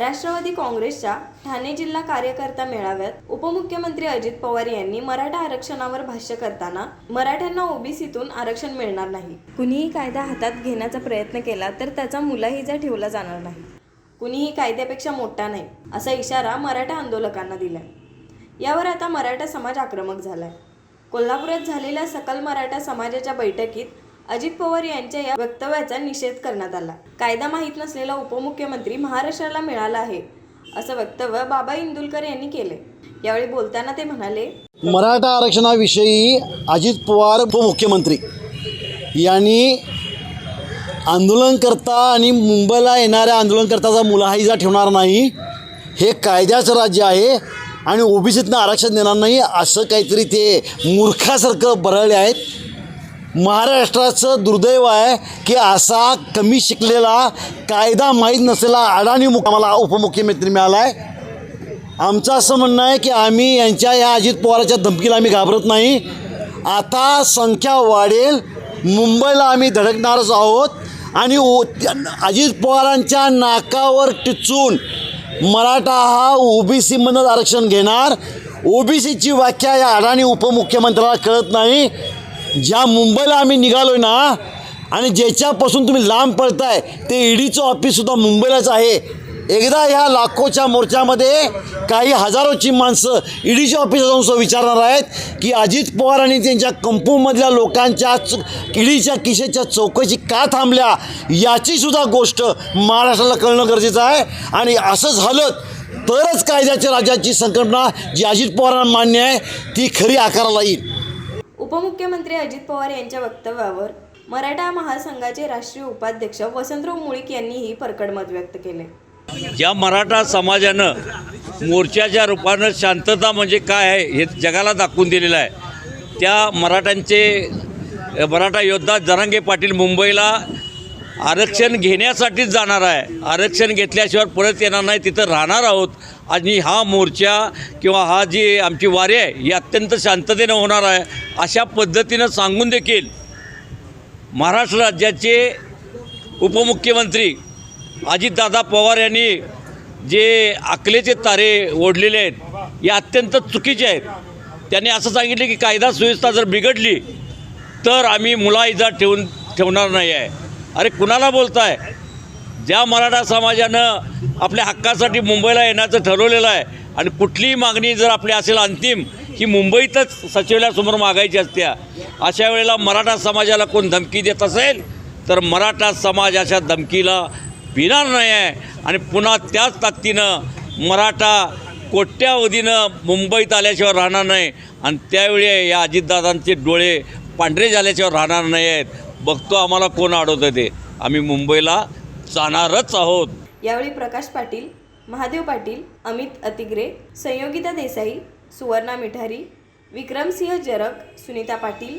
राष्ट्रवादी काँग्रेसच्या ठाणे जिल्हा कार्यकर्ता मेळाव्यात उपमुख्यमंत्री अजित पवार यांनी मराठा आरक्षणावर भाष्य करताना मराठ्यांना ओबीसीतून आरक्षण मिळणार नाही. कुणीही कायदा हातात घेण्याचा प्रयत्न केला तर त्याचा मुलाहिजा ठेवला जाणार नाही. कुणीही कायद्यापेक्षा मोठा नाही असा इशारा मराठा आंदोलकांना दिलाय. यावर आता मराठा समाज आक्रमक झालाय. कोल्हापुरात झालेल्या सकल मराठा समाजाच्या बैठकीत अजित पवार यांच्या या वक्तव्याचा निषेध करण्यात आला. कायदा माहीत नसलेला उपमुख्यमंत्री महाराष्ट्राला मिळाला आहे असं वक्तव्य बाबा इंदुलकर यांनी केले यावेळी बोलताना ते म्हणाले मराठा आरक्षणाविषयी अजित पवार उपमुख्यमंत्री यांनी आंदोलनकर्ता आणि मुंबईला येणाऱ्या आंदोलनकर्त्याचा मुलाहिजा ठेवणार नाही हे कायद्याचं राज्य आहे आणि ओबीसीतनं आरक्षण देणार नाही असं काहीतरी ते मूर्खासारखं बरळले आहेत. महाराष्ट्राचं दुर्दैव आहे की असा कमी शिकलेला कायदा माहीत नसलेला अडाणी मुख आम्हाला उपमुख्यमंत्री मिळाला आहे आमचं असं म्हणणं आहे की आम्ही यांच्या या अजित पवाराच्या धमकीला आम्ही घाबरत नाही. आता संख्या वाढेल. मुंबईला आम्ही धडकणारच आहोत. आणि ओ अजित पवारांच्या नाकावर टिचून मराठा हा ओबीसीमधून आरक्षण घेणार. ओबीसीची व्याख्या या अडाणी उपमुख्यमंत्र्याला कळत नाही. ज्या मुंबईला आम्ही निघालो आहे ना आणि ज्याच्यापासून तुम्ही लांब पळताय ते ईडीचं ऑफिससुद्धा मुंबईलाच आहे. एकदा ह्या लाखोच्या मोर्चामध्ये काही हजारोची माणसं ईडीच्या ऑफिसात जाऊन विचारणार आहेत की अजित पवार आणि त्यांच्या कंपूमधल्या लोकांच्या च- ईडीच्या किशेच्या चौकशी का थांबल्या याचीसुद्धा गोष्ट महाराष्ट्राला कळणं गरजेचं आहे. आणि असं झालं तरच कायद्याच्या राज्याची संकल्पना जी अजित पवारांना मान्य आहे ती खरी आकाराला येईल. उपमुख्यमंत्री अजित पवार यांच्या वक्तव्यावर मराठा महासंघाचे राष्ट्रीय उपाध्यक्ष वसंतराव मुळीक यांनीही परकड मत व्यक्त केले. ज्या मराठा समाजानं मोर्चाच्या रूपानं शांतता म्हणजे काय आहे हे जगाला दाखवून दिलेलं आहे. त्या मराठ्यांचे मराठा योद्धा जरांगे पाटील मुंबईला आरक्षण घेण्यासाठीच जाणार आहे. आरक्षण घेतल्याशिवाय परत येणार नाही तिथं राहणार आहोत. आणि हा मोर्चा किंवा हा जी आमची वारी आहे ही अत्यंत शांततेनं होणार आहे अशा पद्धतीनं सांगून देखील महाराष्ट्र राज्याचे उपमुख्यमंत्री अजितदादा पवार यांनी जे अकलेचे तारे ओढलेले आहेत हे अत्यंत चुकीचे आहेत. त्यांनी असं सांगितले की कायदा सुव्यवस्था जर बिघडली तर आम्ही मुलाइजा ठेवून ठेवणार नाही आहे. अरे कुणाला बोलताय? ज्या मराठा समाजानं आपल्या हक्कासाठी मुंबईला येण्याचं ठरवलेलं आहे आणि कुठलीही मागणी जर आपली असेल अंतिम ही मुंबईतच सचिवालयासमोर मागायची असत्या. अशा वेळेला मराठा समाजाला कोण धमकी देत असेल तर मराठा समाज अशा धमकीला भिणार नाही आहे आणि पुन्हा त्याच ताकदीनं मराठा कोट्यावधीनं मुंबईत आल्याशिवाय राहणार नाही. आणि त्यावेळी या अजितदादांचे डोळे पांढरे झाल्याशिवाय राहणार नाही आहेत बघतो आम्हाला कोण अडवतं ते. आम्ही मुंबईला जाणारच आहोत. यावेळी प्रकाश पाटील महादेव पाटील अमित अतिग्रे संयोगिता देसाई सुवर्णा मिठारी विक्रमसिंह जरक सुनीता पाटील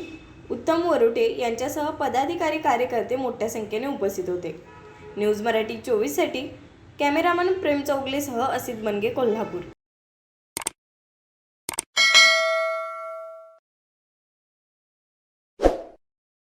उत्तम वरुटे यांच्यासह पदाधिकारी कार्यकर्ते मोठ्या संख्येने उपस्थित होते. न्यूज मराठी चोवीससाठी कॅमेरामन प्रेम चौगलेसह असित मनगे कोल्हापूर.